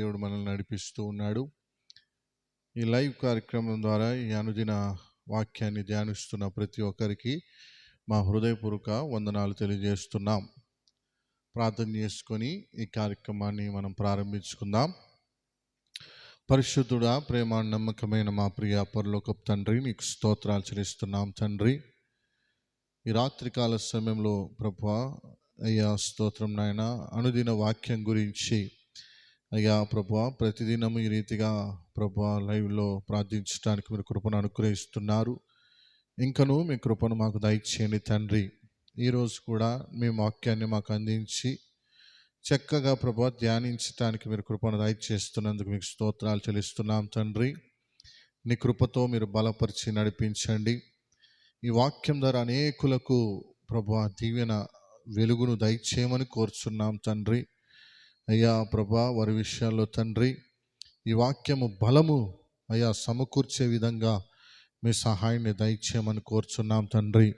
దేవుడు మనల్ని నడిపిస్తూ ఉన్నాడు. ఈ లైవ్ కార్యక్రమం ద్వారా ఈ అనుదిన వాక్యాన్ని ధ్యానిస్తున్న ప్రతి ఒక్కరికి మా హృదయపూర్వక వందనాలు తెలియజేస్తున్నాం. ప్రార్థన చేసుకొని ఈ కార్యక్రమాన్ని మనం ప్రారంభించుకుందాం. పరిశుద్ధుడా ప్రేమ నమ్మకమైన మా ప్రియ పరలోకపు తండ్రి నీకు స్తోత్రాలు చెల్లిస్తున్నాం తండ్రి. ఈ రాత్రికాల సమయంలో ప్రభా అయ్యా స్తోత్రం నాయన అనుదిన వాక్యం గురించి అయ్యా ప్రభు ప్రతిదినం ఈ రీతిగా ప్రభు లైవ్లో ప్రార్థించడానికి మీరు కృపను అనుగ్రహిస్తున్నారు. ఇంకను మీ కృపను మాకు దయచేయండి తండ్రి. ఈరోజు కూడా మీ వాక్యాన్ని మాకు అందించి చక్కగా ప్రభు ధ్యానించడానికి మీరు కృపను దయచేస్తున్నందుకు మీకు స్తోత్రాలు చెల్లిస్తున్నాం తండ్రి. నీ కృపతో మీరు బలపరిచి నడిపించండి. ఈ వాక్యం ద్వారా అనేకులకు ప్రభు దీవెన వెలుగును దయచేయమని కోరుచున్నాం తండ్రి. అయ్యా ప్రభా వారి విషయాల్లో తండ్రి ఈ వాక్యము బలము అయ్యా సమకూర్చే విధంగా మీ సహాయాన్ని దయచేయమని కోరుచున్నాం తండ్రి.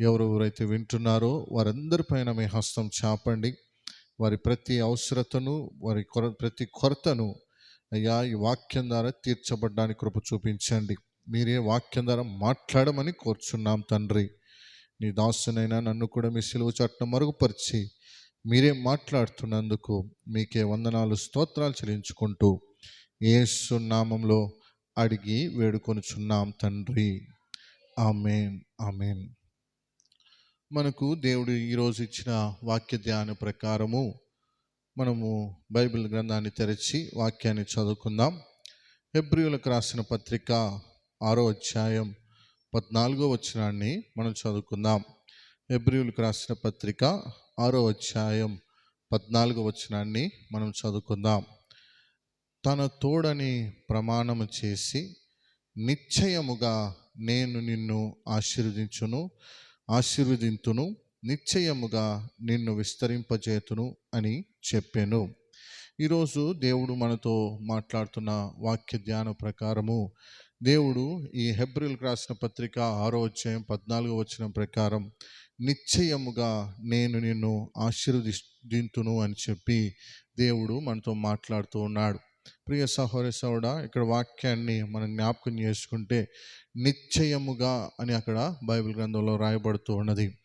ఎవరెవరైతే వింటున్నారో వారందరిపైన మీ హస్తం చాపండి. వారి ప్రతి అవసరతను వారి కొర ప్రతి కొరతను అయ్యా ఈ వాక్యం ద్వారా తీర్చబడ్డానికి కృప చూపించండి. మీరే వాక్యం ద్వారా మాట్లాడమని కోరుచున్నాం తండ్రి. నీ దాసునైనా నన్ను కూడా మీ సిలువ చట్టం మరుగుపరిచి మీరే మాట్లాడుతున్నందుకు మీకే వందనాలు స్తోత్రాలు చెల్లించుకుంటూ యేసు నామంలో అడిగి వేడుకొనుచున్నాం తండ్రి. Amen amen. మనకు దేవుడు ఈరోజు ఇచ్చిన వాక్య ధ్యాన ప్రకారము మనము బైబిల్ గ్రంథాన్ని తెరిచి వాక్యాన్ని చదువుకుందాం. హెబ్రియులకు రాసిన పత్రిక ఆరో అధ్యాయం పద్నాలుగో వచనాన్ని మనం చదువుకుందాం. హెబ్రియులకు రాసిన పత్రిక ఆరో అధ్యాయం పద్నాలుగో వచనాన్ని మనం చదువుకుందాం. తన తోడని ప్రమాణము చేసి నిశ్చయముగా నేను నిన్ను ఆశీర్వదించును ఆశీర్వదింతును నిశ్చయముగా నిన్ను విస్తరింపజేతును అని చెప్పాను. ఈరోజు దేవుడు మనతో మాట్లాడుతున్న వాక్య ధ్యాన ప్రకారము దేవుడు ఈ హెబ్రిల్కి రాసిన పత్రిక ఆరో అధ్యాయం పద్నాలుగో వచ్చిన ప్రకారం నిశ్చయముగా నేను నిన్ను ఆశీర్వదింతును అని చెప్పి దేవుడు మనతో మాట్లాడుతూ ఉన్నాడు. ప్రియ సహోదరి సౌడ ఇక్కడ వాక్యాన్ని మనం జ్ఞాపకం చేసుకుంటే నిశ్చయముగా అని అక్కడ బైబిల్ గ్రంథంలో రాయబడుతూ ఉన్నది.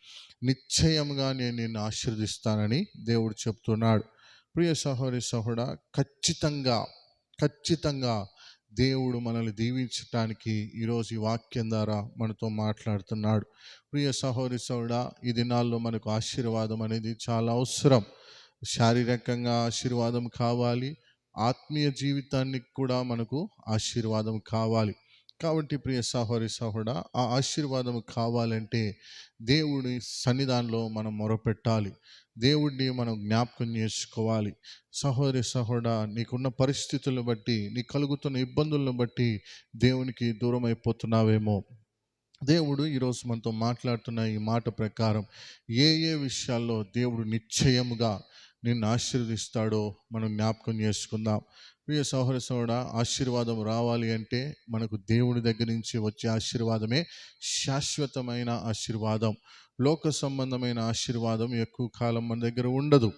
నిశ్చయముగా నేను నిన్ను ఆశీర్దిస్తానని దేవుడు చెప్తున్నాడు. ప్రియ సహోదరి సహోడ ఖచ్చితంగా ఖచ్చితంగా దేవుడు మనల్ని దీవించటానికి ఈరోజు ఈ వాక్యం ద్వారా మనతో మాట్లాడుతున్నాడు. ప్రియ సహోదరి సౌడ ఈ దినాల్లో మనకు ఆశీర్వాదం అనేది చాలా అవసరం. శారీరకంగా ఆశీర్వాదం కావాలి. ఆత్మీయ జీవితానికి కూడా మనకు ఆశీర్వాదం కావాలి. కాబట్టి ప్రియ సహోదరి సహోడ ఆ ఆశీర్వాదం కావాలంటే దేవుడి సన్నిధానంలో మనం మొరపెట్టాలి. దేవుడిని మనం జ్ఞాపకం చేసుకోవాలి. సహోదరి సహోడ నీకున్న పరిస్థితులను బట్టి నీ కలుగుతున్న ఇబ్బందులను బట్టి దేవునికి దూరం అయిపోతున్నావేమో దేవుడు ఈరోజు మనతో మాట్లాడుతున్న ఈ మాట ప్రకారం ఏ ఏ విషయాల్లో దేవుడు నిశ్చయముగా నిన్ను ఆశీర్వదిస్తాడో మనం జ్ఞాపకం చేసుకుందాం. ప్రియ సహోర సోడ ఆశీర్వాదం రావాలి అంటే మనకు దేవుని దగ్గర నుంచి వచ్చే ఆశీర్వాదమే శాశ్వతమైన ఆశీర్వాదం. లోక సంబంధమైన ఆశీర్వాదం ఎక్కువ కాలం మన దగ్గర ఉండదు.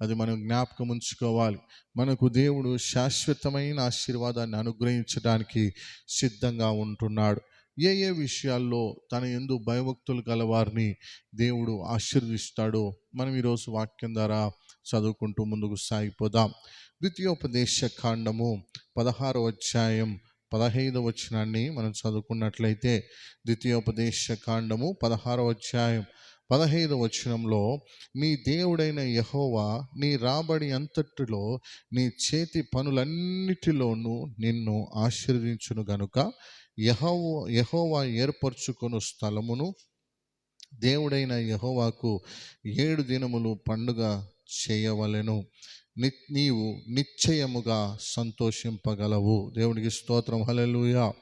అది మనం జ్ఞాపకం ఉంచుకోవాలి. మనకు దేవుడు శాశ్వతమైన ఆశీర్వాదాన్ని అనుగ్రహించడానికి సిద్ధంగా ఉంటున్నాడు. ఏ ఏ విషయాల్లో తన ఎందు భయభక్తులు గలవారిని దేవుడు ఆశీర్వదిస్తాడో మనం ఈరోజు వాక్యం ద్వారా చదువుకుంటూ ముందుకు సాగిపోదాం. ద్వితీయోపదేశ కాండము పదహారో అధ్యాయం పదహైదు వచనాన్ని మనం చదువుకున్నట్లయితే ద్వితీయోపదేశ కాండము పదహారో అధ్యాయం పదహైదవ వచనంలో నీ దేవుడైన యహోవా నీ రాబడి అంతటిలో నీ చేతి పనులన్నిటిలోనూ నిన్ను ఆశీర్వదించును గనుక యహోవా యహోవా ఏర్పరచుకొను స్థలమును దేవుడైన యహోవాకు ఏడు దినములు పండుగ చేయవలెను. ని నీవు నిశ్చయముగా సంతోషింపగలవు. దేవునికి స్తోత్రం. హల్లెలూయా.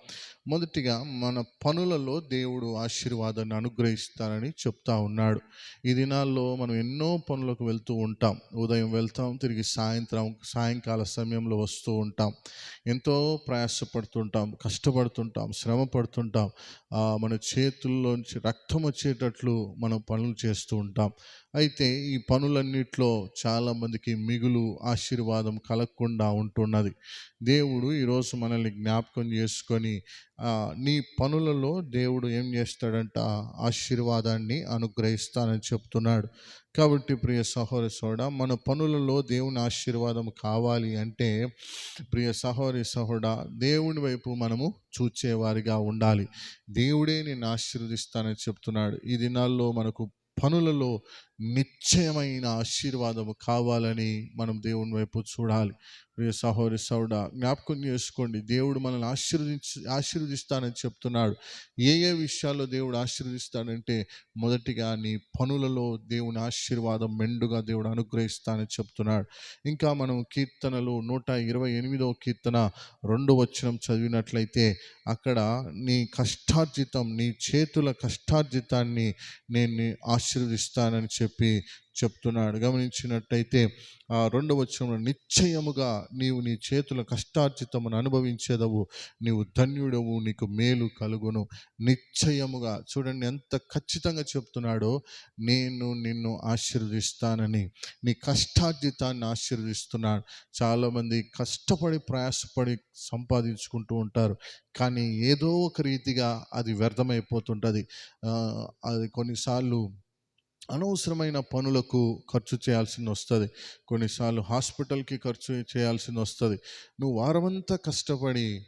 మొదటిగా మన పనులలో దేవుడు ఆశీర్వాదాన్ని అనుగ్రహిస్తానని చెప్తా ఉన్నాడు. ఈ దినాల్లో మనం ఎన్నో పనులకు వెళ్తూ ఉంటాం. ఉదయం వెళ్తాం తిరిగి సాయంత్రం సాయంకాల సమయంలో వస్తూ ఉంటాం. ఎంతో ప్రయాసపడుతుంటాం కష్టపడుతుంటాం శ్రమ పడుతుంటాం మన చేతుల్లోంచి రక్తం వచ్చేటట్లు మనం పనులు చేస్తూ ఉంటాం. అయితే ఈ పనులన్నిట్లో చాలామందికి మిగులు ఆశీర్వాదం కలగకుండా ఉంటున్నది. దేవుడు ఈరోజు మనల్ని జ్ఞాపకం చేసుకొని నీ పనులలో దేవుడు ఏం చేస్తాడంట? ఆశీర్వాదాన్ని అనుగ్రహిస్తానని చెప్తున్నాడు. కాబట్టి ప్రియ సహోదరి సోడ మన పనులలో దేవుని ఆశీర్వాదం కావాలి అంటే ప్రియ సహోదరి సహోడ దేవుని వైపు మనము చూచేవారిగా ఉండాలి. దేవుడే నేను ఆశీర్వదిస్తానని చెప్తున్నాడు. ఈ దినాల్లో మనకు పనులలో నిశ్చయమైన ఆశీర్వాదము కావాలని మనం దేవుని వైపు చూడాలి. ప్రియ సహోదరి సౌడ జ్ఞాపకం చేసుకోండి. దేవుడు మనల్ని ఆశీర్వదించి ఆశీర్వదిస్తానని చెప్తున్నాడు. ఏ ఏ విషయాల్లో దేవుడు ఆశీర్వదిస్తాడంటే మొదటిగా నీ పనులలో దేవుని ఆశీర్వాదం మెండుగా దేవుడు అనుగ్రహిస్తానని చెప్తున్నాడు. ఇంకా మనం కీర్తనలు నూట ఇరవై ఎనిమిదవ కీర్తన రెండు వచనం చదివినట్లయితే అక్కడ నీ కష్టార్జితం నీ చేతుల కష్టార్జితాన్ని నేను ఆశీర్వదిస్తానని చెప్పి చెప్పి చెప్తున్నాడు. గమనించినట్టయితే ఆ రెండవ వచ్చంలో నిశ్చయముగా నీవు నీ చేతుల కష్టార్జితమును అనుభవించేదవు. నీవు ధన్యుడవు నీకు మేలు కలుగును. నిశ్చయముగా చూడండి ఎంత ఖచ్చితంగా చెప్తున్నాడో నేను నిన్ను ఆశీర్వదిస్తానని నీ కష్టార్జితాన్ని ఆశీర్వదిస్తున్నాడు చాలామంది కష్టపడి ప్రయాసపడి సంపాదించుకుంటూ ఉంటారు. కానీ ఏదో ఒక రీతిగా అది వ్యర్థమైపోతుంటుంది. అది కొన్నిసార్లు అనవసరమైన పనులకు ఖర్చు చేయాల్సింది వస్తుంది. కొన్నిసార్లు హాస్పిటల్కి ఖర్చు చేయాల్సింది వస్తుంది. నువ్వు వారమంతా కష్టపడి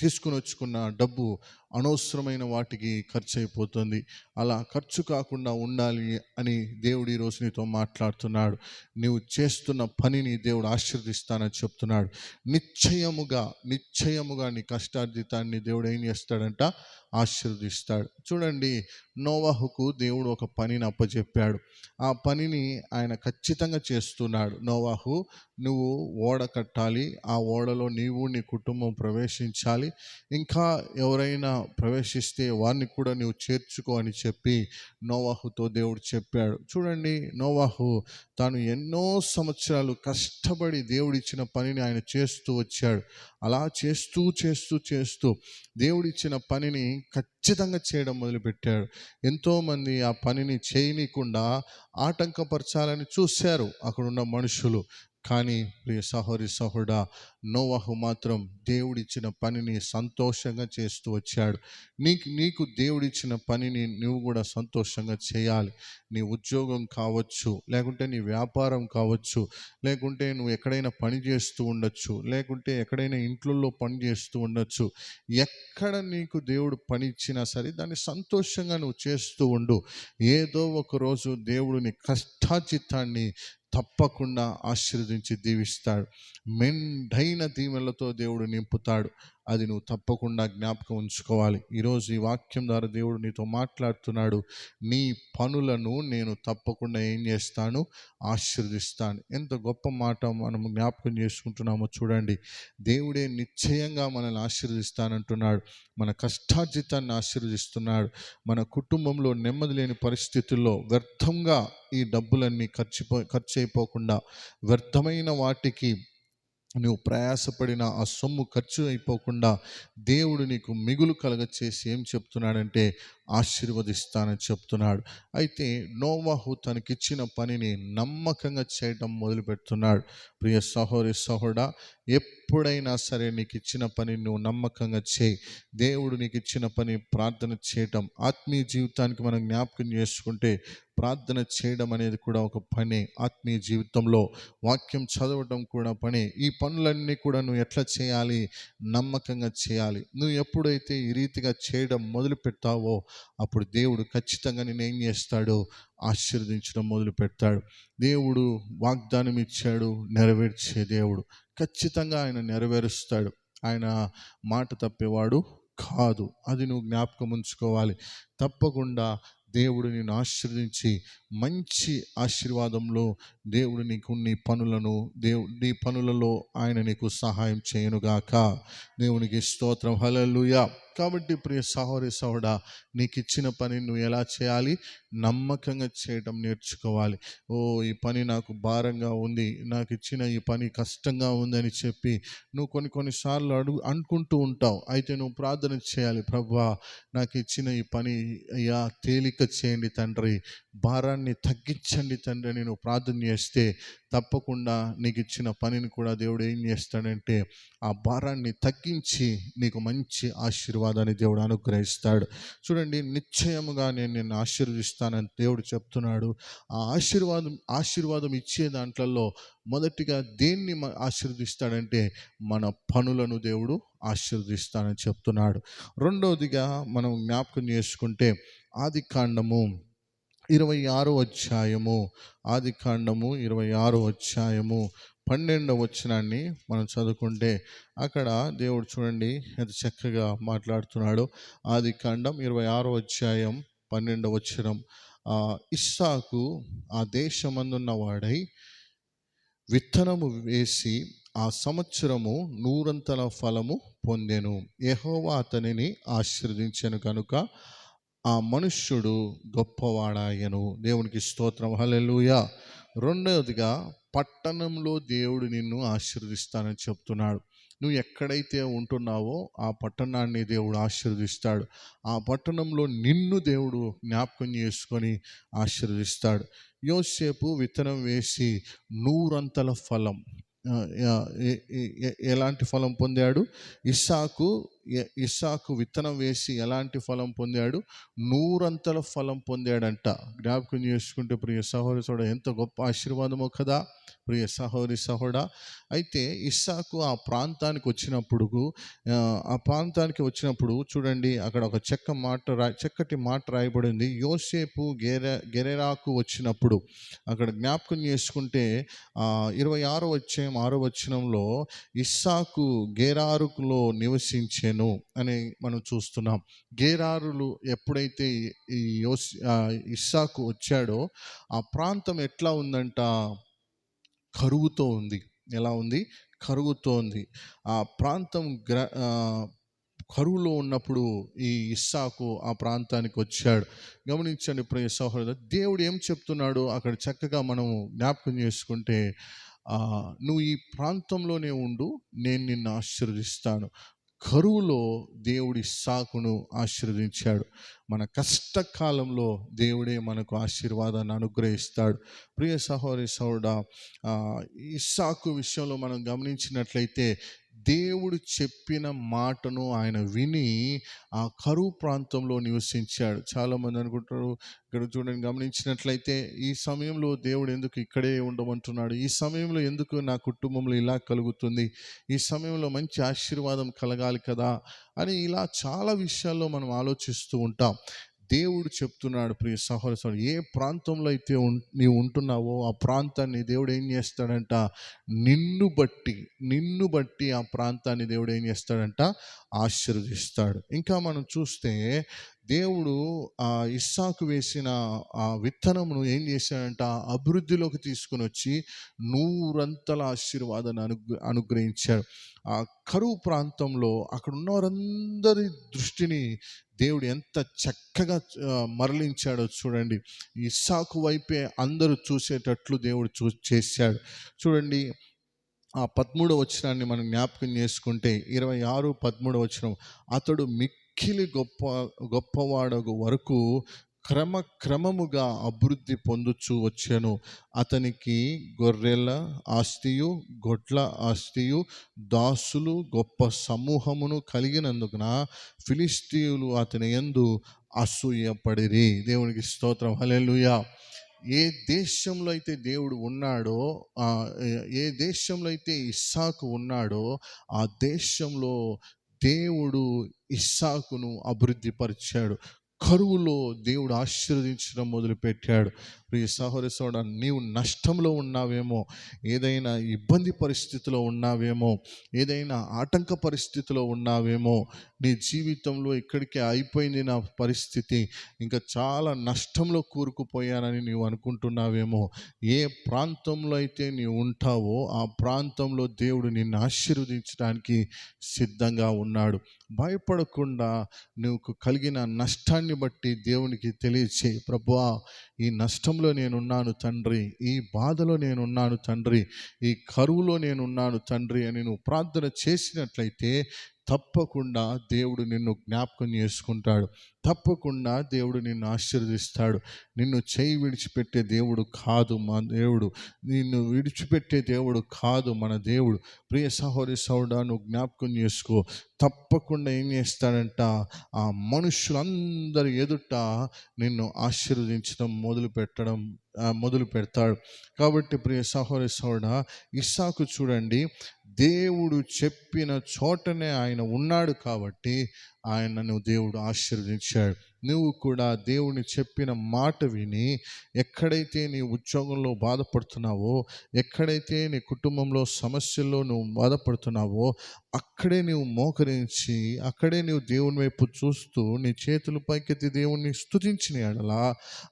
తీసుకుని వచ్చుకున్న డబ్బు అనవసరమైన వాటికి ఖర్చు అయిపోతుంది. అలా ఖర్చు కాకుండా ఉండాలి అని దేవుడు ఈరోజు నీతో మాట్లాడుతున్నాడు. నీవు చేస్తున్న పనిని దేవుడు ఆశీర్దిస్తానని చెప్తున్నాడు. నిశ్చయముగా నిశ్చయముగా నీ కష్టార్జితాన్ని దేవుడు ఏం చేస్తాడంట? ఆశీర్వదిస్తాడు చూడండి నోవాహుకు దేవుడు ఒక పనిని అప్పచెప్పాడు ఆ పనిని ఆయన ఖచ్చితంగా చేస్తున్నాడు. నోవాహు నువ్వు ఓడ కట్టాలి. ఆ ఓడలో నీవు నీ కుటుంబం ప్రవేశించాలి. ఇంకా ఎవరైనా ప్రవేశిస్తే వారిని కూడా నువ్వు చేర్చుకో అని చెప్పి నోవాహుతో దేవుడు చెప్పాడు. చూడండి నోవాహు తాను ఎన్నో సంవత్సరాలు కష్టపడి దేవుడిచ్చిన పనిని ఆయన చేస్తూ వచ్చాడు. అలా చేస్తూ చేస్తూ చేస్తూ దేవుడిచ్చిన పనిని ఖచ్చితంగా చేయడం మొదలుపెట్టాడు. ఎంతోమంది ఆ పనిని చేయనీయకుండా ఆటంకపరచాలని చూశారు అక్కడున్న మనుషులు. కానీ ప్రియ సహోరి సహోడా నోవహు మాత్రం దేవుడిచ్చిన పనిని సంతోషంగా చేస్తూ వచ్చాడు. నీకు నీకు దేవుడిచ్చిన పనిని నువ్వు కూడా సంతోషంగా చేయాలి. నీ ఉద్యోగం కావచ్చు లేకుంటే నీ వ్యాపారం కావచ్చు లేకుంటే నువ్వు ఎక్కడైనా పని చేస్తూ ఉండొచ్చు లేకుంటే ఎక్కడైనా ఇంట్లో పని చేస్తూ ఉండొచ్చు. ఎక్కడ నీకు దేవుడు పని ఇచ్చినా సరే దాన్ని సంతోషంగా నువ్వు చేస్తూ ఉండు. ఏదో ఒక రోజు దేవుడు నీ కష్టాచిత్తాన్ని తప్పకుండా ఆశీర్వదించి దీవిస్తాడు. మెండైన దీవెనలతో దేవుడు నింపుతాడు. అది నువ్వు తప్పకుండా జ్ఞాపకం ఉంచుకోవాలి. ఈరోజు ఈ వాక్యం ద్వారా దేవుడు నీతో మాట్లాడుతున్నాడు. నీ పనులను నేను తప్పకుండా ఏం చేస్తాను? ఆశీర్దిస్తాను ఎంత గొప్ప మాట మనం జ్ఞాపకం చేసుకుంటున్నామో చూడండి. దేవుడే నిశ్చయంగా మనల్ని ఆశీర్దిస్తానంటున్నాడు మన కష్టార్జితాన్ని ఆశీర్వదిస్తున్నాడు. మన కుటుంబంలో నెమ్మది లేని పరిస్థితుల్లో వ్యర్థంగా ఈ డబ్బులన్నీ ఖర్చు ఖర్చు అయిపోకుండా వ్యర్థమైన వాటికి నువ్వు ప్రయాసపడిన ఆ సొమ్ము ఖర్చు అయిపోకుండా దేవుడు నీకు మిగులు కలగచేసి ఏం చెప్తున్నాడంటే ఆశీర్వదిస్తానని చెప్తున్నాడు. అయితే నోవాహు తనకిచ్చిన పనిని నమ్మకంగా చేయటం మొదలు పెడుతున్నాడు ప్రియ సహోరి సహోడా ఎప్పుడైనా సరే నీకు ఇచ్చిన పని నువ్వు నమ్మకంగా చేయి. దేవుడు నీకు ఇచ్చిన పని ప్రార్థన చేయటం ఆత్మీయ జీవితానికి మనం జ్ఞాపకం చేసుకుంటే ప్రార్థన చేయడం అనేది కూడా ఒక పని. ఆత్మీయ జీవితంలో వాక్యం చదవటం కూడా పని. ఈ పనులన్నీ కూడా నువ్వు ఎట్లా చేయాలి? నమ్మకంగా చేయాలి. నువ్వు ఎప్పుడైతే ఈ రీతిగా చేయడం మొదలు పెడతావో అప్పుడు దేవుడు ఖచ్చితంగా నేను ఏం చేస్తాడో ఆశీర్వదించడం మొదలు పెడతాడు. దేవుడు వాగ్దానం ఇచ్చాడు నెరవేర్చే దేవుడు. ఖచ్చితంగా ఆయన నెరవేరుస్తాడు. ఆయన మాట తప్పేవాడు కాదు. అది నువ్వు జ్ఞాపకం ఉంచుకోవాలి. తప్పకుండా దేవుడు నిన్ను ఆశీర్వదించి మంచి ఆశీర్వాదంలో దేవుడు నీకు నీ పనులను దేవు నీ పనులలో ఆయన నీకు సహాయం చేయనుగాక. దేవునికి స్తోత్రం. హలలుయా కాబట్టి ప్రియ సహోరి సహోడా నీకు ఇచ్చిన పని నువ్వు ఎలా చేయాలి? నమ్మకంగా చేయటం నేర్చుకోవాలి. ఓ ఈ పని నాకు భారంగా ఉంది నాకు ఇచ్చిన ఈ పని కష్టంగా ఉందని చెప్పి నువ్వు కొన్ని కొన్నిసార్లు అడుగు అనుకుంటూ ఉంటావు. అయితే నువ్వు ప్రార్థన చేయాలి ప్రభా నాకు ఇచ్చిన ఈ పని అయ్యా తేలిక చేయండి తండ్రి భారాన్ని తగ్గించండి తండ్రి నేను ప్రార్థన చేస్తే తప్పకుండా నీకు ఇచ్చిన పనిని కూడా దేవుడు ఏం చేస్తాడంటే ఆ భారాన్ని తగ్గించి నీకు మంచి ఆశీర్వాదాన్ని దేవుడు అనుగ్రహిస్తాడు. చూడండి నిశ్చయముగా నేను నిన్ను ఆశీర్వదిస్తానని దేవుడు చెప్తున్నాడు. ఆ ఆశీర్వాదం ఆశీర్వాదం ఇచ్చే దాంట్లలో మొదటిగా దేన్ని ఆశీర్వదిస్తాడంటే మన పనులను దేవుడు ఆశీర్వదిస్తానని చెప్తున్నాడు. రెండవదిగా మనం జ్ఞాపకం చేసుకుంటే ఆది కాండము ఇరవై ఆరో అధ్యాయము ఆది కాండము ఇరవై ఆరో అధ్యాయము పన్నెండవ వచనాన్ని మనం చదువుకుంటే అక్కడ దేవుడు చూడండి ఎంత చక్కగా మాట్లాడుతున్నాడు. ఆది కాండం ఇరవై ఆరో అధ్యాయం పన్నెండవ వచనం. ఆ, ఇస్సాకు ఆ దేశమందున్న వాడై విత్తనము వేసి ఆ సంవత్సరము నూరంతల ఫలము పొందెను. యహోవా అతనిని ఆశీర్వదించెను కనుక ఆ మనుష్యుడు గొప్పవాడాయను. దేవునికి స్తోత్రం. హలెలుయ రెండవదిగా పట్టణంలో దేవుడు నిన్ను ఆశీర్వదిస్తానని చెప్తున్నాడు. నువ్వు ఎక్కడైతే ఉంటున్నావో ఆ పట్టణాన్ని దేవుడు ఆశీర్వదిస్తాడు. ఆ పట్టణంలో నిన్ను దేవుడు జ్ఞాపకం చేసుకొని ఆశీర్వదిస్తాడు. యోసేపు విత్తనం వేసి నూరంతల ఫలం ఎలాంటి ఫలం పొందాడు? ఇస్సాకు ఇస్సాకు విత్తనం వేసి ఎలాంటి ఫలం పొందాడు? నూరంతల ఫలం పొందాడంట. జ్ఞాపకం చేసుకుంటే ప్రియ సహోదరి సోడ ఎంత గొప్ప ఆశీర్వాదమో కదా ప్రియ సహోదరి సహోడా. అయితే ఇస్సాకు ఆ ప్రాంతానికి వచ్చినప్పుడు ఆ, ప్రాంతానికి వచ్చినప్పుడు చూడండి అక్కడ ఒక చెక్క మాట రా చెక్కటి మాట రాయబడింది. యోసేపు గెరె గెరెరాకు వచ్చినప్పుడు అక్కడ జ్ఞాపకం చేసుకుంటే ఇరవై ఆరో వచ్చే ఆరో వచ్చినంలో ఇస్సాకు గేరారుకులో నివసించాను. అని మనం చూస్తున్నాం. గేరారులు ఎప్పుడైతే ఈ యోస్ ఇస్సాకు వచ్చాడో ఆ ప్రాంతం ఎట్లా ఉందంట? కరువుతో ఉంది. ఎలా ఉంది? కరువుతో ఉంది. ఆ ప్రాంతం గ్ర కరువులో ఉన్నప్పుడు ఈ ఇస్సాకు ఆ ప్రాంతానికి వచ్చాడు. గమనించండి ప్రియ సహోదరు దేవుడు ఏం చెప్తున్నాడు? అక్కడ చక్కగా మనము జ్ఞాపకం చేసుకుంటే నువ్వు ఈ ప్రాంతంలోనే ఉండు నేను నిన్ను ఆశీర్వదిస్తాను. కరువులో దేవుడి సాకును ఆశీర్వదించాడు. మన కష్టకాలంలో దేవుడే మనకు ఆశీర్వాదాన్ని అనుగ్రహిస్తాడు. ప్రియ సహోదరి సహోడా సాకు విషయంలో మనం గమనించినట్లయితే దేవుడు చెప్పిన మాటను ఆయన విని ఆ కరువు ప్రాంతంలో నివసించాడు. చాలామంది అనుకుంటారు ఇక్కడ చూడండి గమనించినట్లయితే ఈ సమయంలో దేవుడు ఎందుకు ఇక్కడే ఉండమంటున్నాడు? ఈ సమయంలో ఎందుకు నా కుటుంబంలో ఇలా కలుగుతుంది? ఈ సమయంలో మంచి ఆశీర్వాదం కలగాలి కదా? అని ఇలా చాలా విషయాల్లో మనం ఆలోచిస్తూ ఉంటాం. దేవుడు చెప్తున్నాడు ప్రియ సహోదరు ఏ ప్రాంతంలో అయితే ఉం- నీవు ఉంటున్నావో ఆ ప్రాంతాన్ని దేవుడు ఏం చేస్తాడంట? నిన్ను బట్టి నిన్ను బట్టి ఆ ప్రాంతాన్ని దేవుడు ఏం చేస్తాడంట? ఆశీర్వదిస్తాడు. ఇంకా మనం చూస్తే దేవుడు ఆ ఇస్సాకు వేసిన ఆ విత్తనమును ఏం చేశాడంట? అభివృద్ధిలోకి తీసుకుని వచ్చి నూరంతల ఆశీర్వాదాన్ని అనుగ్ర అనుగ్రహించాడు. ఆ కరువు ప్రాంతంలో అక్కడ ఉన్న వారందరి దృష్టిని దేవుడు ఎంత చక్కగా మరలించాడో చూడండి. ఇస్సాకు వైపే అందరూ చూసేటట్లు దేవుడు చూ చేశాడు. చూడండి ఆ పదమూడవ వచనాన్ని మనం జ్ఞాపకం చేసుకుంటే ఇరవై ఆరు పదమూడవ వచనం అతడు మిక్కిలి గొప్ప గొప్పవాడగు వరకు క్రమ క్రమముగా అభివృద్ధి పొందుచు వచ్చాను. అతనికి గొర్రెల ఆస్తియు గొడ్ల ఆస్తియు దాసులు గొప్ప సమూహమును కలిగినందుకున ఫిలిస్తీయులు అతని ఎందు అసూయపడిరి. దేవునికి స్తోత్రం. హలెలుయా ఏ దేశంలో అయితే దేవుడు ఉన్నాడో ఏ దేశంలో అయితే ఇస్సాకు ఉన్నాడో ఆ దేశంలో దేవుడు ఇస్సాకును అభివృద్ధిపరిచాడు. కరువులో దేవుడు ఆశీర్వదించడం మొదలుపెట్టాడు. ప్రియ సహోదరి సోడ నీవు నష్టంలో ఉన్నావేమో ఏదైనా ఇబ్బంది పరిస్థితిలో ఉన్నావేమో ఏదైనా ఆటంక పరిస్థితిలో ఉన్నావేమో నీ జీవితంలో ఇక్కడికే అయిపోయింది నా పరిస్థితి. ఇంకా చాలా నష్టంలో కూరుకుపోయానని నీవు అనుకుంటున్నావేమో. ఏ ప్రాంతంలో అయితే నీవు ఉంటావో ఆ ప్రాంతంలో దేవుడు నిన్ను ఆశీర్వదించడానికి సిద్ధంగా ఉన్నాడు. భయపడకుండా నువ్వు కలిగిన నష్టాన్ని బట్టి దేవునికి తెలియచేయి. ప్రభువా ఈ నష్టంలో నేనున్నాను తండ్రి. ఈ బాధలో నేనున్నాను తండ్రి. ఈ కరువులో నేనున్నాను తండ్రి అని నువ్వు ప్రార్థన చేసినట్లయితే తప్పకుండా దేవుడు నిన్ను జ్ఞాపకం చేసుకుంటాడు. తప్పకుండా దేవుడు నిన్ను ఆశీర్వదిస్తాడు. నిన్ను చేయి విడిచిపెట్టే దేవుడు కాదు మా దేవుడు. నిన్ను విడిచిపెట్టే దేవుడు కాదు మన దేవుడు. ప్రియ సహోదరి సౌడా నువ్వు జ్ఞాపకం చేసుకో. తప్పకుండా ఏం చేస్తాడంట? ఆ మనుషులందరి ఎదుట నిన్ను ఆశీర్వదించడం మొదలు పెట్టడం మొదలు పెడతాడు. కాబట్టి ప్రియ సహోదరి సౌడ ఇస్సాకు చూడండి దేవుడు చెప్పిన చోటనే ఆయన ఉన్నాడు కాబట్టి ఆయనను దేవుడు ఆశీర్వదించాడు. నువ్వు కూడా దేవుని చెప్పిన మాట విని ఎక్కడైతే నీ ఉద్యోగంలో బాధపడుతున్నావో ఎక్కడైతే నీ కుటుంబంలో సమస్యల్లో నువ్వు బాధపడుతున్నావో అక్కడే నీవు మోకరించి అక్కడే నీవు దేవుని వైపు చూస్తూ నీ చేతులు పైకెత్తి దేవుణ్ణి స్థుతించిన ఎడలా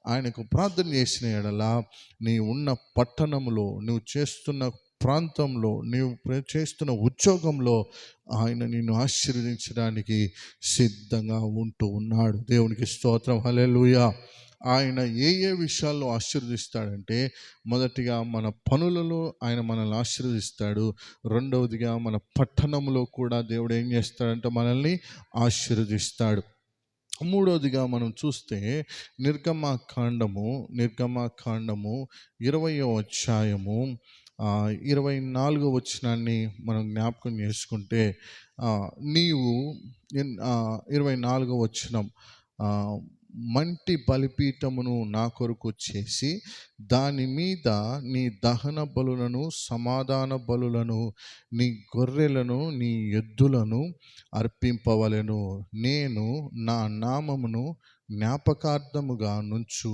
ఆయనకు ప్రార్థన చేసిన ఎడలా నీ ఉన్న పట్టణంలో నువ్వు చేస్తున్న ప్రాంతంలో నీవు చేస్తున్న ఉద్యోగంలో ఆయన నిన్ను ఆశీర్వదించడానికి సిద్ధంగా ఉంటూ ఉన్నాడు. దేవునికి స్తోత్రం. హలెలుయా ఆయన ఏ ఏ విషయాల్లో ఆశీర్వదిస్తాడంటే మొదటిగా మన పనులలో ఆయన మనల్ని ఆశీర్వదిస్తాడు. రెండవదిగా మన పట్టణంలో కూడా దేవుడు ఏం చేస్తాడంటే మనల్ని ఆశీర్వదిస్తాడు. మూడవదిగా మనం చూస్తే నిర్గమాకాండము నిర్గమాకాండము ఇరవయో అధ్యాయము ఇరవై నాలుగో వచనాన్ని మనం జ్ఞాపకం చేసుకుంటే నీవు ఎన్- ఇరవై నాలుగో వచనం మంటి బలిపీఠమును నా కొరకు చేసి దాని మీద నీ దహన బలులను సమాధాన బలులను నీ గొర్రెలను నీ ఎద్దులను అర్పింపవలెను. నేను నా నామమును జ్ఞాపకార్థముగా నుంచు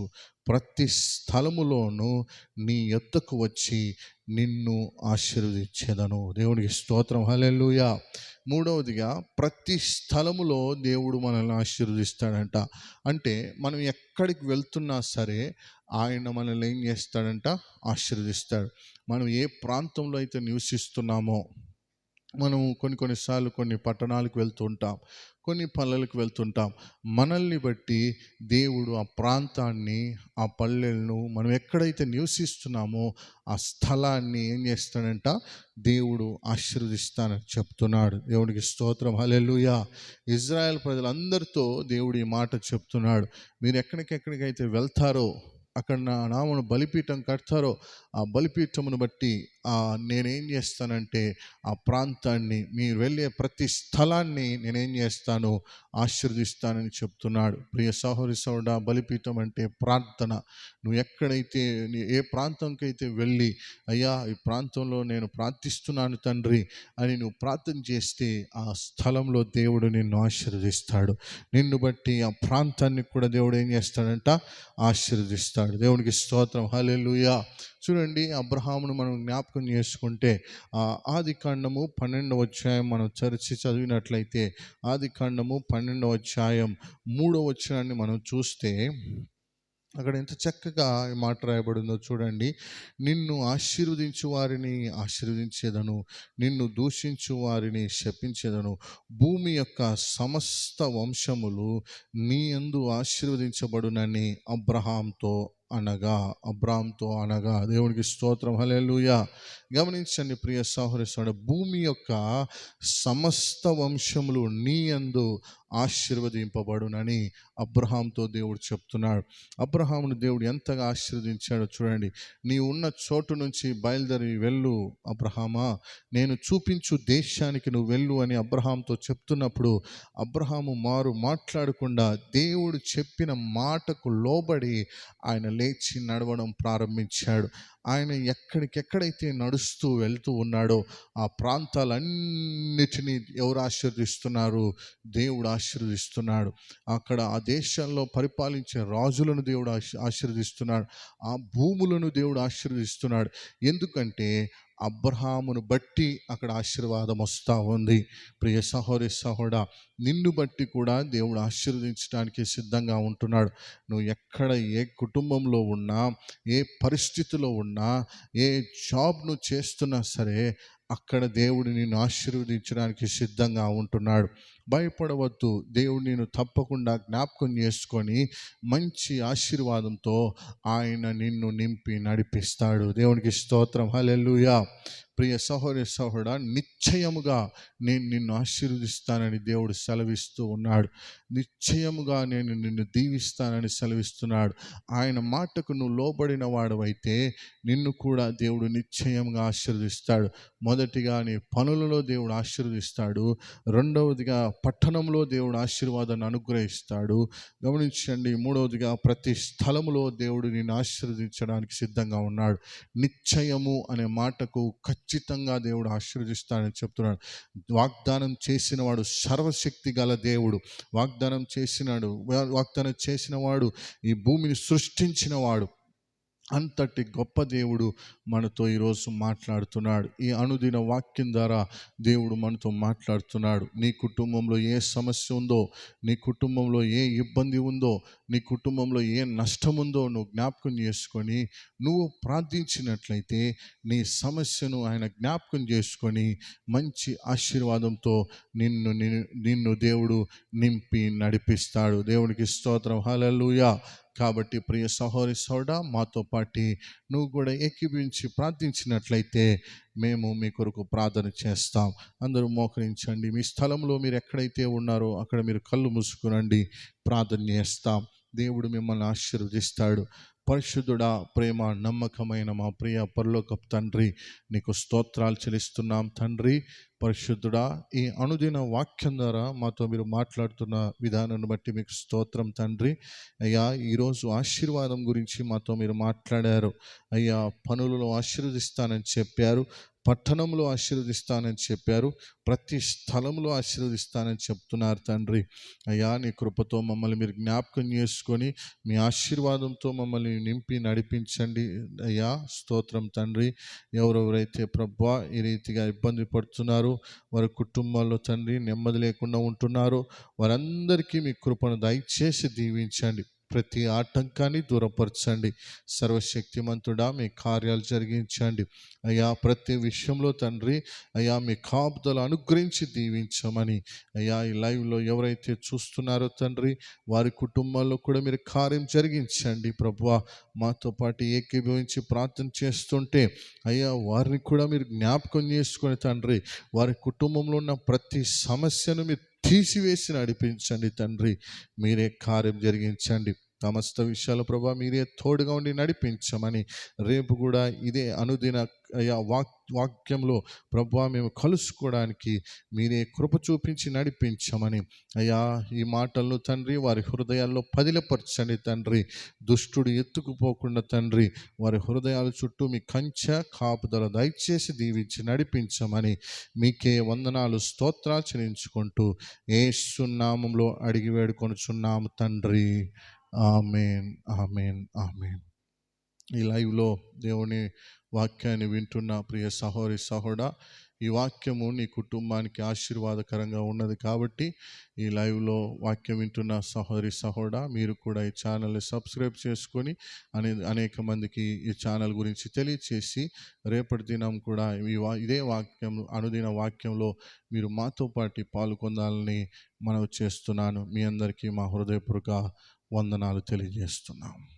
ప్రతి స్థలములోనూ నీ ఎద్దకు వచ్చి నిన్ను ఆశీర్వదించేదను. దేవునికి స్తోత్రం. హలెలుయా మూడవదిగా ప్రతి స్థలములో దేవుడు మనల్ని ఆశీర్వదిస్తాడంట. అంటే మనం ఎక్కడికి వెళ్తున్నా సరే ఆయన మనల్ని ఏం చేస్తాడంట? ఆశీర్వదిస్తాడు. మనం ఏ ప్రాంతంలో అయితే నివసిస్తున్నామో మనం కొన్ని కొన్నిసార్లు కొన్ని పట్టణాలకు వెళ్తుంటాం కొన్ని పల్లెలకు వెళ్తుంటాం మనల్ని బట్టి దేవుడు ఆ ప్రాంతాన్ని ఆ పల్లెలను మనం ఎక్కడైతే నివసిస్తున్నామో ఆ స్థలాన్ని ఏం చేస్తాడంట? దేవుడు ఆశీర్వదిస్తానని చెప్తున్నాడు. దేవుడికి స్తోత్రం. హలెలుయా ఇజ్రాయెల్ ప్రజలందరితో దేవుడు ఈ మాట చెప్తున్నాడు. మీరు ఎక్కడికెక్కడికైతే వెళ్తారో అక్కడ నా నామను బలిపీఠం కడతారో ఆ బలిపీఠమును బట్టి నేనేం చేస్తానంటే ఆ ప్రాంతాన్ని మీరు వెళ్ళే ప్రతి స్థలాన్ని నేనేం చేస్తాను ఆశీర్దిస్తానని చెప్తున్నాడు. ప్రియ సహోరి సౌడ బలిపీఠం అంటే ప్రార్థన. నువ్వు ఎక్కడైతే నీ- ఏ ప్రాంతంకైతే వెళ్ళి అయ్యా ఈ ప్రాంతంలో నేను ప్రార్థిస్తున్నాను తండ్రి అని నువ్వు ప్రార్థన చేస్తే ఆ స్థలంలో దేవుడు నిన్ను ఆశీర్వదిస్తాడు. నిన్ను బట్టి ఆ ప్రాంతాన్ని కూడా దేవుడు ఏం చేస్తాడంట? ఆశీర్వదిస్తాడు. దేవునికి స్తోత్రం. హల్లెలూయా. చూడండి అబ్రహామును మనం జ్ఞాపకం చేసుకుంటే ఆది కాండము పన్నెండవ అధ్యాయం మనం చర్చి చదివినట్లయితే ఆది కాండము పన్నెండవ అధ్యాయం మూడవ అధ్యాయాన్ని మనం చూస్తే అక్కడ ఎంత చక్కగా మాట రాయబడిందో చూడండి. నిన్ను ఆశీర్వదించు వారిని ఆశీర్వదించేదను నిన్ను దూషించు వారిని శపించేదను. భూమి యొక్క సమస్త వంశములు నీ ఎందు ఆశీర్వదించబడునని అబ్రహాంతో అనగా అబ్రామ్తో అనగా దేవునికి స్తోత్రం హల్లెలూయా. గమనించండి ప్రియ సహోదర భూమి యొక్క సమస్త వంశములు నీ అందు ఆశీర్వదింపబడునని అబ్రహాంతో దేవుడు చెప్తున్నాడు. అబ్రహామును దేవుడు ఎంతగా ఆశీర్వదించాడో చూడండి. నీ ఉన్న చోటు నుంచి బయలుదేరి వెళ్ళు అబ్రహామా. నేను చూపించు దేశానికి నువ్వు వెళ్ళు అని అబ్రహాంతో చెప్తున్నప్పుడు అబ్రహాము మారు మాట్లాడకుండా దేవుడు చెప్పిన మాటకు లోబడి ఆయన లేచి నడవడం ప్రారంభించాడు. ఆయన ఎక్కడికెక్కడైతే నడుస్తూ వెళ్తూ ఉన్నాడో ఆ ప్రాంతాలన్నిటినీ ఎవరు ఆశీర్దిస్తున్నారు దేవుడు ఆశీర్దిస్తున్నాడు అక్కడ ఆ దేశంలో పరిపాలించే రాజులను దేవుడు ఆశీ- ఆశీర్దిస్తున్నాడు ఆ భూములను దేవుడు ఆశీర్దిస్తున్నాడు ఎందుకంటే అబ్రహామును బట్టి అక్కడ ఆశీర్వాదం వస్తూ ఉంది. ప్రియ సహోదరి సహోడ నిన్ను బట్టి కూడా దేవుడు ఆశీర్వదించడానికి సిద్ధంగా ఉంటున్నాడు. నువ్వు ఎక్కడ ఏ కుటుంబంలో ఉన్నా ఏ పరిస్థితిలో ఉన్నా ఏ జాబ్ నువ్వు చేస్తున్నా సరే అక్కడ దేవుడు నిన్ను ఆశీర్వదించడానికి సిద్ధంగా ఉంటున్నాడు. భయపడవద్దు. దేవుడు నేను తప్పకుండా జ్ఞాపకం చేసుకొని మంచి ఆశీర్వాదంతో ఆయన నిన్ను నింపి నడిపిస్తాడు. దేవునికి స్తోత్రం. హలెల్లుయా. ప్రియ సహోదరి సహోడ నిశ్చయముగా నేను నిన్ను ఆశీర్వదిస్తానని దేవుడు సెలవిస్తూ ఉన్నాడు. నిశ్చయముగా నేను నిన్ను దీవిస్తానని సెలవిస్తున్నాడు. ఆయన మాటకు నువ్వు లోబడిన వాడవైతే నిన్ను కూడా దేవుడు నిశ్చయంగా ఆశీర్వదిస్తాడు. మొదటిగా నీ పనులలో దేవుడు ఆశీర్వదిస్తాడు. రెండవదిగా పట్టణంలో దేవుడు ఆశీర్వాదాన్ని అనుగ్రహిస్తాడు. గమనించండి మూడవదిగా ప్రతి స్థలములో దేవుడు నిన్ను ఆశీర్వదించడానికి సిద్ధంగా ఉన్నాడు. నిశ్చయము అనే మాటకు ఖచ్చితంగా దేవుడు ఆశీర్వదిస్తాడని చెప్తున్నాడు. వాగ్దానం చేసినవాడు సర్వశక్తి గల దేవుడు. వాగ్దానం చేసినాడు వాగ్దానం చేసినవాడు ఈ భూమిని సృష్టించినవాడు. అంతటి గొప్ప దేవుడు మనతో ఈరోజు మాట్లాడుతున్నాడు. ఈ అనుదిన వాక్యం ద్వారా దేవుడు మనతో మాట్లాడుతున్నాడు. నీ కుటుంబంలో ఏ సమస్య ఉందో నీ కుటుంబంలో ఏ ఇబ్బంది ఉందో నీ కుటుంబంలో ఏ నష్టం ఉందో నువ్వు జ్ఞాపకం చేసుకొని నువ్వు ప్రార్థించినట్లయితే నీ సమస్యను ఆయన జ్ఞాపకం చేసుకొని మంచి ఆశీర్వాదంతో నిన్ను నిన్ను- దేవుడు నింపి నడిపిస్తాడు. దేవునికి స్తోత్రం. హలలుయా కాబట్టి ప్రియ సహోరి సోడా మాతో పాటి నువ్వు కూడా ఏకీపించి ప్రార్థించినట్లయితే మేము మీ కొరకు ప్రార్థన చేస్తాం. అందరూ మోకరించండి. మీ స్థలంలో మీరు ఎక్కడైతే ఉన్నారో అక్కడ మీరు కళ్ళు మూసుకునండి. ప్రార్థన చేస్తాం. దేవుడు మిమ్మల్ని ఆశీర్వదిస్తాడు. పరిశుద్ధుడా ప్రేమ నమ్మకమైన మా ప్రియ పరలోకపు తండ్రి నీకు స్తోత్రాలు చెల్లిస్తున్నాం తండ్రి. పరిశుద్ధుడా ఈ అనుదిన వాక్యం ద్వారా మాతో మీరు మాట్లాడుతున్న విధానాన్ని బట్టి మీకు స్తోత్రం తండ్రి. అయ్యా ఈరోజు ఆశీర్వాదం గురించి మాతో మీరు మాట్లాడారు. అయ్యా పనులలో ఆశీర్వదిస్తానని చెప్పారు పట్టణంలో ఆశీర్వదిస్తానని చెప్పారు ప్రతి స్థలంలో ఆశీర్వదిస్తానని చెప్తున్నారు తండ్రి. అయ్యా నీ కృపతో మమ్మల్ని మీరు జ్ఞాపకం చేసుకొని మీ ఆశీర్వాదంతో మమ్మల్ని నింపి నడిపించండి. అయ్యా స్తోత్రం తండ్రి. ఎవరెవరైతే ప్రభా ఈ రీతిగా ఇబ్బంది పడుతున్నారు వారి కుటుంబాల్లో తండ్రి నెమ్మది లేకుండా ఉంటున్నారు. వారందరికీ మీ కృపను దయచేసి దీవించండి. ప్రతి ఆటంకాన్ని దూరపరచండి. సర్వశక్తిమంతుడా మీ కార్యాలు జరిగించండి. అయ్యా ప్రతి విషయంలో తండ్రి అయ్యా మీ కాపుదలు అనుగ్రహించి దీవించమని. అయ్యా ఈ లైవ్లో ఎవరైతే చూస్తున్నారో తండ్రి వారి కుటుంబాల్లో కూడా మీరు కార్యం జరిగించండి ప్రభువా. మాతో పాటు ఏకీభవించి ప్రార్థన చేస్తుంటే అయ్యా వారిని కూడా మీరు జ్ఞాపకం చేసుకుని తండ్రి వారి కుటుంబంలో ఉన్న ప్రతి సమస్యను మీరు తీసివేసి నడిపించండి తండ్రి. మీరే కార్యం జరిగించండి. సమస్త విషయాలు ప్రభా మీరే తోడుగా ఉండి నడిపించమని రేపు కూడా ఇదే అనుదిన అయ్యా వాక్ వాక్యంలో ప్రభా మేము కలుసుకోవడానికి మీరే కృప చూపించి నడిపించమని. అయ్యా ఈ మాటలను తండ్రి వారి హృదయాల్లో పదిలపరచండి తండ్రి. దుష్టుడు ఎత్తుకుపోకుండా తండ్రి వారి హృదయాల చుట్టూ మీ కంచె కాపుదల దయచేసి దీవించి నడిపించమని మీకే వందనాలు స్తోత్రాచరించుకుంటూ ఏ సున్నామంలో అడిగి వేడుకొనుచున్నాము తండ్రి. Amen amen amen. ఈ లైవ్లో దేవుని వాక్యాన్ని వింటున్న ప్రియ సహోరి సహోడా ఈ వాక్యము నీ కుటుంబానికి ఆశీర్వాదకరంగా ఉన్నది కాబట్టి ఈ లైవ్లో వాక్యం వింటున్న సహోదరి సహోడా మీరు కూడా ఈ ఛానల్ని సబ్స్క్రైబ్ చేసుకొని అనే అనేక మందికి ఈ ఛానల్ గురించి తెలియచేసి రేపటి దినం కూడా ఈ వా ఇదే వాక్యం అనుదిన వాక్యంలో మీరు మాతో పాటు పాల్గొనాలని మనవి చేస్తున్నాను. మీ అందరికీ మా హృదయపూర్వక వందనాలు తెలియజేస్తున్నాం.